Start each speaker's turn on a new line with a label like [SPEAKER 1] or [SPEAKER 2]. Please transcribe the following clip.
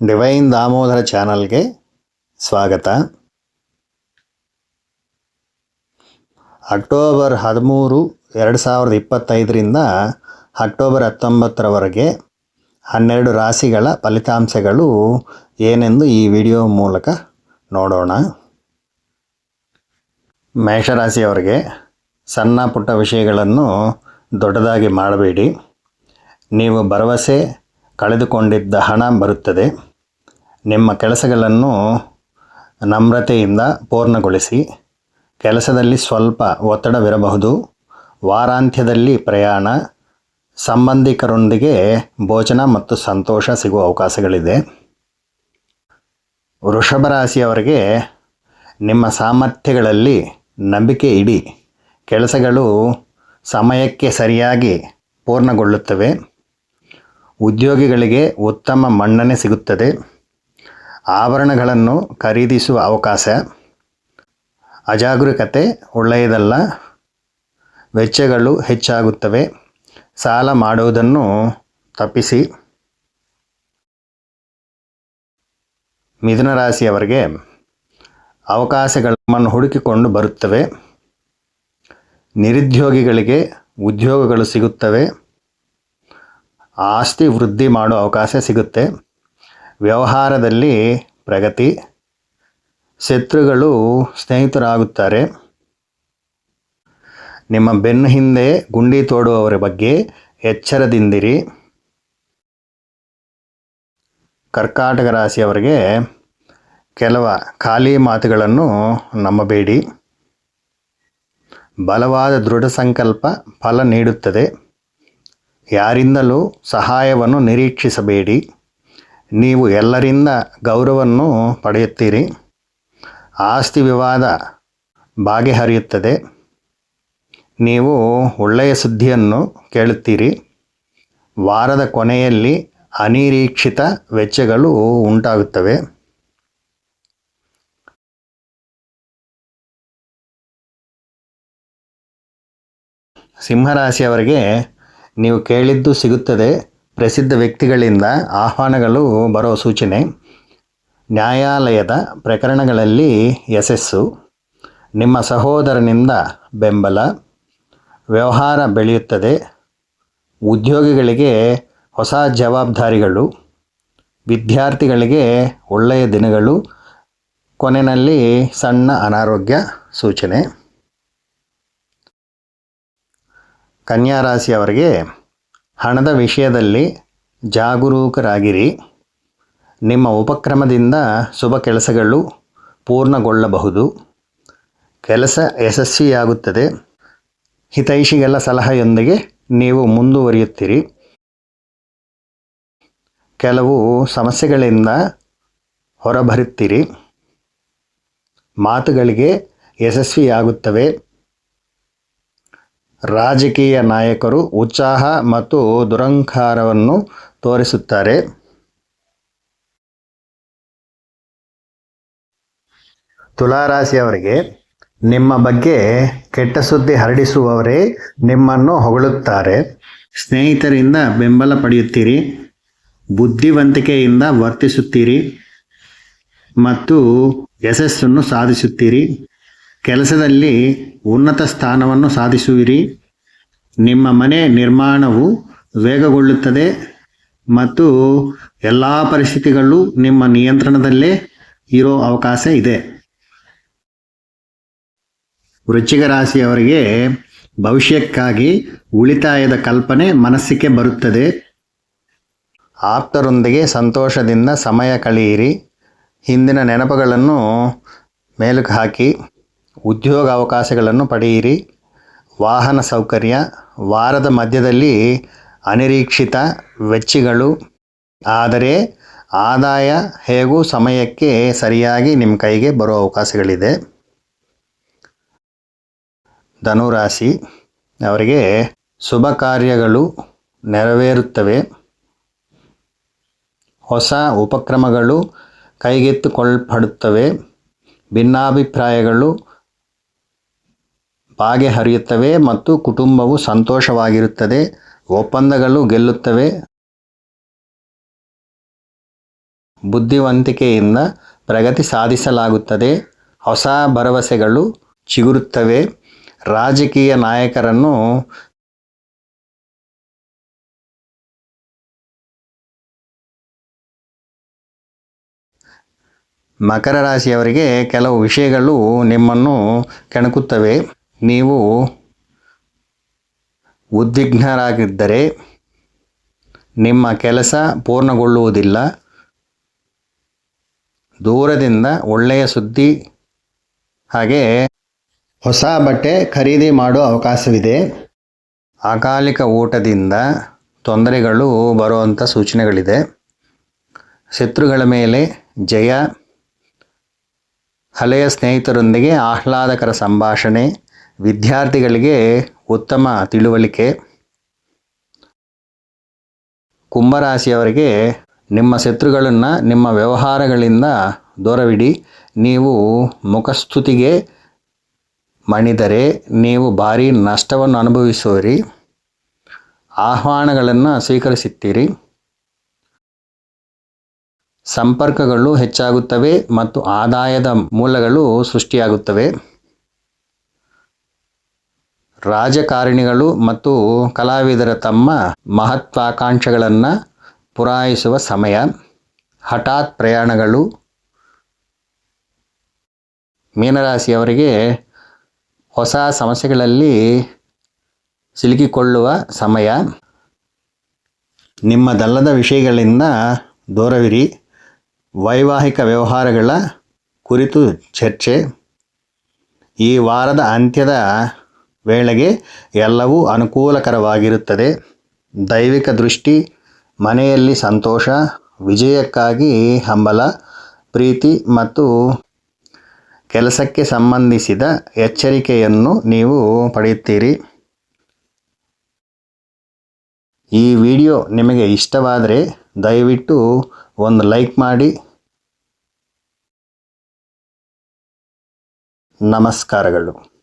[SPEAKER 1] Divine Damodar ಚಾನಲ್ಗೆ ಸ್ವಾಗತ. October ಹದಿಮೂರು, ಎರಡು ಸಾವಿರದ ಇಪ್ಪತ್ತೈದರಿಂದ ಅಕ್ಟೋಬರ್ ಹತ್ತೊಂಬತ್ತರವರೆಗೆ ಹನ್ನೆರಡು ರಾಶಿಗಳ ಫಲಿತಾಂಶಗಳು ಏನೆಂದು ಈ ವಿಡಿಯೋ ಮೂಲಕ ನೋಡೋಣ. ಮೇಷರಾಶಿಯವರಿಗೆ ಸಣ್ಣ ಪುಟ್ಟ ವಿಷಯಗಳನ್ನು ದೊಡ್ಡದಾಗಿ ಮಾಡಬೇಡಿ. ನೀವು ಭರವಸೆ ಕಳೆದುಕೊಂಡಿದ್ದ ಹಣ ಬರುತ್ತದೆ. ನಿಮ್ಮ ಕೆಲಸಗಳನ್ನು ನಮ್ರತೆಯಿಂದ ಪೂರ್ಣಗೊಳಿಸಿ, ಕೆಲಸದಲ್ಲಿ ಸ್ವಲ್ಪ ಒತ್ತಡವಿರಬಹುದು, ವಾರಾಂತ್ಯದಲ್ಲಿ ಪ್ರಯಾಣ, ಸಂಬಂಧಿಕರೊಂದಿಗೆ ಭೋಜನ ಮತ್ತು ಸಂತೋಷ ಸಿಗುವ ಅವಕಾಶಗಳಿದೆ. ವೃಷಭ ರಾಶಿಯವರಿಗೆ ನಿಮ್ಮ ಸಾಮರ್ಥ್ಯಗಳಲ್ಲಿ ನಂಬಿಕೆ ಇಡಿ. ಕೆಲಸಗಳು ಸಮಯಕ್ಕೆ ಸರಿಯಾಗಿ ಪೂರ್ಣಗೊಳ್ಳುತ್ತವೆ. ಉದ್ಯೋಗಿಗಳಿಗೆ ಉತ್ತಮ ಮನ್ನಣೆ ಸಿಗುತ್ತದೆ. ಆಭರಣಗಳನ್ನು ಖರೀದಿಸುವ ಅವಕಾಶ, ಅಜಾಗರೂಕತೆ ಒಳ್ಳೆಯದಲ್ಲ, ವೆಚ್ಚಗಳು ಹೆಚ್ಚಾಗುತ್ತವೆ, ಸಾಲ ಮಾಡುವುದನ್ನು ತಪ್ಪಿಸಿ. ಮಿಥುನ ರಾಶಿಯವರಿಗೆ ಅವಕಾಶಗಳನ್ನು ಹುಡುಕಿಕೊಂಡು ಬರುತ್ತವೆ. ನಿರುದ್ಯೋಗಿಗಳಿಗೆ ಉದ್ಯೋಗಗಳು ಸಿಗುತ್ತವೆ. ಆಸ್ತಿ ವೃದ್ಧಿ ಮಾಡುವ ಅವಕಾಶ ಸಿಗುತ್ತೆ. ವ್ಯವಹಾರದಲ್ಲಿ ಪ್ರಗತಿ, ಶತ್ರುಗಳು ಸ್ನೇಹಿತರಾಗುತ್ತಾರೆ. ನಿಮ್ಮ ಬೆನ್ನು ಹಿಂದೆ ಗುಂಡಿ ತೋಡುವವರ ಬಗ್ಗೆ ಎಚ್ಚರದಿಂದಿರಿ. ಕರ್ಕಾಟಕ ರಾಶಿಯವರಿಗೆ ಕೆಲವ ಖಾಲಿ ಮಾತುಗಳನ್ನು ನಂಬಬೇಡಿ. ಬಲವಾದ ದೃಢ ಸಂಕಲ್ಪ ಫಲ ನೀಡುತ್ತದೆ. ಯಾರಿಂದಲೂ ಸಹಾಯವನ್ನು ನಿರೀಕ್ಷಿಸಬೇಡಿ. ನೀವು ಎಲ್ಲರಿಂದ ಗೌರವವನ್ನು ಪಡೆಯುತ್ತೀರಿ. ಆಸ್ತಿ ವಿವಾದ ಬಗೆಹರಿಯುತ್ತದೆ. ನೀವು ಒಳ್ಳೆಯ ಸುದ್ದಿಯನ್ನು ಕೇಳುತ್ತೀರಿ. ವಾರದ ಕೊನೆಯಲ್ಲಿ ಅನಿರೀಕ್ಷಿತ ವೆಚ್ಚಗಳು ಉಂಟಾಗುತ್ತವೆ. ಸಿಂಹರಾಶಿಯವರಿಗೆ ನೀವು ಕೇಳಿದ್ದು ಸಿಗುತ್ತದೆ. ಪ್ರಸಿದ್ಧ ವ್ಯಕ್ತಿಗಳಿಂದ ಆಹ್ವಾನಗಳು ಬರೋ ಸೂಚನೆ. ನ್ಯಾಯಾಲಯದ ಪ್ರಕರಣಗಳಲ್ಲಿ ಯಶಸ್ಸು. ನಿಮ್ಮ ಸಹೋದರನಿಂದ ಬೆಂಬಲ. ವ್ಯವಹಾರ ಬೆಳೆಯುತ್ತದೆ. ಉದ್ಯೋಗಿಗಳಿಗೆ ಹೊಸ ಜವಾಬ್ದಾರಿಗಳು. ವಿದ್ಯಾರ್ಥಿಗಳಿಗೆ ಒಳ್ಳೆಯ ದಿನಗಳು. ಕೊನೆಯಲ್ಲಿ ಸಣ್ಣ ಅನಾರೋಗ್ಯ ಸೂಚನೆ. ಕನ್ಯಾ ರಾಶಿಯವರಿಗೆ ಹಣದ ವಿಷಯದಲ್ಲಿ ಜಾಗರೂಕರಾಗಿರಿ. ನಿಮ್ಮ ಉಪಕ್ರಮದಿಂದ ಶುಭ ಕೆಲಸಗಳು ಪೂರ್ಣಗೊಳ್ಳಬಹುದು. ಕೆಲಸ ಯಶಸ್ವಿಯಾಗುತ್ತದೆ. ಹಿತೈಷಿಗಳ ಸಲಹೆಯೊಂದಿಗೆ ನೀವು ಮುಂದುವರಿಯುತ್ತೀರಿ. ಕೆಲವು ಸಮಸ್ಯೆಗಳಿಂದ ಹೊರಬರುತ್ತೀರಿ. ಮಾತುಗಳಿಗೆ ಯಶಸ್ವಿಯಾಗುತ್ತವೆ. ರಾಜಕೀಯ ನಾಯಕರು ಉತ್ಸಾಹ ಮತ್ತು ದುರಂಕಾರವನ್ನು ತೋರಿಸುತ್ತಾರೆ. ತುಲಾರಾಶಿಯವರಿಗೆ, ನಿಮ್ಮ ಬಗ್ಗೆ ಕೆಟ್ಟ ಸುದ್ದಿ ಹರಡಿಸುವವರೇ ನಿಮ್ಮನ್ನು ಹೊಗಳುತ್ತಾರೆ. ಸ್ನೇಹಿತರಿಂದ ಬೆಂಬಲ ಪಡೆಯುತ್ತೀರಿ. ಬುದ್ಧಿವಂತಿಕೆಯಿಂದ ವರ್ತಿಸುತ್ತೀರಿ ಮತ್ತು ಯಶಸ್ಸನ್ನು ಸಾಧಿಸುತ್ತೀರಿ. ಕೆಲಸದಲ್ಲಿ ಉನ್ನತ ಸ್ಥಾನವನ್ನು ಸಾಧಿಸುವಿರಿ. ನಿಮ್ಮ ಮನೆ ನಿರ್ಮಾಣವು ವೇಗಗೊಳ್ಳುತ್ತದೆ ಮತ್ತು ಎಲ್ಲ ಪರಿಸ್ಥಿತಿಗಳು ನಿಮ್ಮ ನಿಯಂತ್ರಣದಲ್ಲೇ ಇರೋ ಅವಕಾಶ ಇದೆ. ವೃಶ್ಚಿಕ ರಾಶಿಯವರಿಗೆ ಭವಿಷ್ಯಕ್ಕಾಗಿ ಉಳಿತಾಯದ ಕಲ್ಪನೆ ಮನಸ್ಸಿಗೆ ಬರುತ್ತದೆ. ಆಪ್ತರೊಂದಿಗೆ ಸಂತೋಷದಿಂದ ಸಮಯ ಕಳೆಯಿರಿ. ಹಿಂದಿನ ನೆನಪುಗಳನ್ನು ಮೇಲಕ್ಕೆ ಹಾಕಿ. ಉದ್ಯೋಗ ಅವಕಾಶಗಳನ್ನು ಪಡೆಯಿರಿ. ವಾಹನ ಸೌಕರ್ಯ, ವಾರದ ಮಧ್ಯದಲ್ಲಿ ಅನಿರೀಕ್ಷಿತ ವೆಚ್ಚಗಳು. ಆದರೆ ಆದಾಯ ಹೇಗೂ ಸಮಯಕ್ಕೆ ಸರಿಯಾಗಿ ನಿಮ್ಮ ಕೈಗೆ ಬರುವ ಅವಕಾಶಗಳಿದೆ. ಧನುರಾಶಿ, ಅವರಿಗೆ ಶುಭ ಕಾರ್ಯಗಳು ನೆರವೇರುತ್ತವೆ. ಹೊಸ ಉಪಕ್ರಮಗಳು ಕೈಗೆತ್ತಿಕೊಳ್ಳಲ್ಪಡುತ್ತವೆ ಭಿನ್ನಾಭಿಪ್ರಾಯಗಳು ಬಗೆಹರಿಯುತ್ತವೆ ಮತ್ತು ಕುಟುಂಬವು ಸಂತೋಷವಾಗಿರುತ್ತದೆ. ಒಪ್ಪಂದಗಳು ಗೆಲ್ಲುತ್ತವೆ. ಬುದ್ಧಿವಂತಿಕೆಯಿಂದ ಪ್ರಗತಿ ಸಾಧಿಸಲಾಗುತ್ತದೆ. ಹೊಸ ಭರವಸೆಗಳು ಚಿಗುರುತ್ತವೆ. ರಾಜಕೀಯ ನಾಯಕರನ್ನು ಮಕರ ರಾಶಿಯವರಿಗೆ ಕೆಲವು ವಿಷಯಗಳು ನಿಮ್ಮನ್ನು ಕೆಣಕುತ್ತವೆ. ನೀವು ಉದ್ವಿಗ್ನರಾಗಿದ್ದರೆ ನಿಮ್ಮ ಕೆಲಸ ಪೂರ್ಣಗೊಳ್ಳುವುದಿಲ್ಲ. ದೂರದಿಂದ ಒಳ್ಳೆಯ ಸುದ್ದಿ, ಹಾಗೆ ಹೊಸ ಬಟ್ಟೆ ಖರೀದಿ ಮಾಡುವ ಅವಕಾಶವಿದೆ. ಅಕಾಲಿಕ ಊಟದಿಂದ ತೊಂದರೆಗಳು ಬರುವಂಥ ಸೂಚನೆಗಳಿದೆ. ಶತ್ರುಗಳ ಮೇಲೆ ಜಯ, ಹಳೆಯ ಸ್ನೇಹಿತರೊಂದಿಗೆ ಆಹ್ಲಾದಕರ ಸಂಭಾಷಣೆ ವಿದ್ಯಾರ್ಥಿಗಳಿಗೆ ಉತ್ತಮ ತಿಳುವಳಿಕೆ ಕುಂಭರಾಶಿಯವರಿಗೆ ನಿಮ್ಮ ಶತ್ರುಗಳನ್ನು ನಿಮ್ಮ ವ್ಯವಹಾರಗಳಿಂದ ದೂರವಿಡಿ. ನೀವು ಮುಖಸ್ತುತಿಗೆ ಮಣಿದರೆ ನೀವು ಭಾರಿ ನಷ್ಟವನ್ನು ಅನುಭವಿಸುವಿರಿ. ಆಹ್ವಾನಗಳನ್ನು ಸ್ವೀಕರಿಸುತ್ತೀರಿ. ಸಂಪರ್ಕಗಳು ಹೆಚ್ಚಾಗುತ್ತವೆ ಮತ್ತು ಆದಾಯದ ಮೂಲಗಳು ಸೃಷ್ಟಿಯಾಗುತ್ತವೆ. ರಾಜಕಾರಣಿಗಳು ಮತ್ತು ಕಲಾವಿದರ ತಮ್ಮ ಮಹತ್ವಾಕಾಂಕ್ಷೆಗಳನ್ನು ಪುರಾಯಿಸುವ ಸಮಯ. ಹಠಾತ್ ಪ್ರಯಾಣಗಳು. ಮೀನರಾಶಿಯವರಿಗೆ ಹೊಸ ಸಮಸ್ಯೆಗಳಲ್ಲಿ ಸಿಲುಕಿಕೊಳ್ಳುವ ಸಮಯ. ನಿಮ್ಮದಲ್ಲದ ವಿಷಯಗಳಿಂದ ದೂರವಿರಿ. ವೈವಾಹಿಕ ವ್ಯವಹಾರಗಳ ಕುರಿತು ಚರ್ಚೆ. ಈ ವಾರದ ಅಂತ್ಯದ ವೇಳೆಗೆ ಎಲ್ಲವೂ ಅನುಕೂಲಕರವಾಗಿರುತ್ತದೆ. ದೈವಿಕ ದೃಷ್ಟಿ, ಮನೆಯಲ್ಲಿ ಸಂತೋಷ, ವಿಜಯಕ್ಕಾಗಿ ಹಂಬಲ, ಪ್ರೀತಿ ಮತ್ತು ಕೆಲಸಕ್ಕೆ ಸಂಬಂಧಿಸಿದ ಎಚ್ಚರಿಕೆಯನ್ನು ನೀವು ಪಡೆಯುತ್ತೀರಿ. ಈ ವಿಡಿಯೋ ನಿಮಗೆ ಇಷ್ಟವಾದರೆ ದಯವಿಟ್ಟು ಒಂದು ಲೈಕ್ ಮಾಡಿ. ನಮಸ್ಕಾರಗಳು.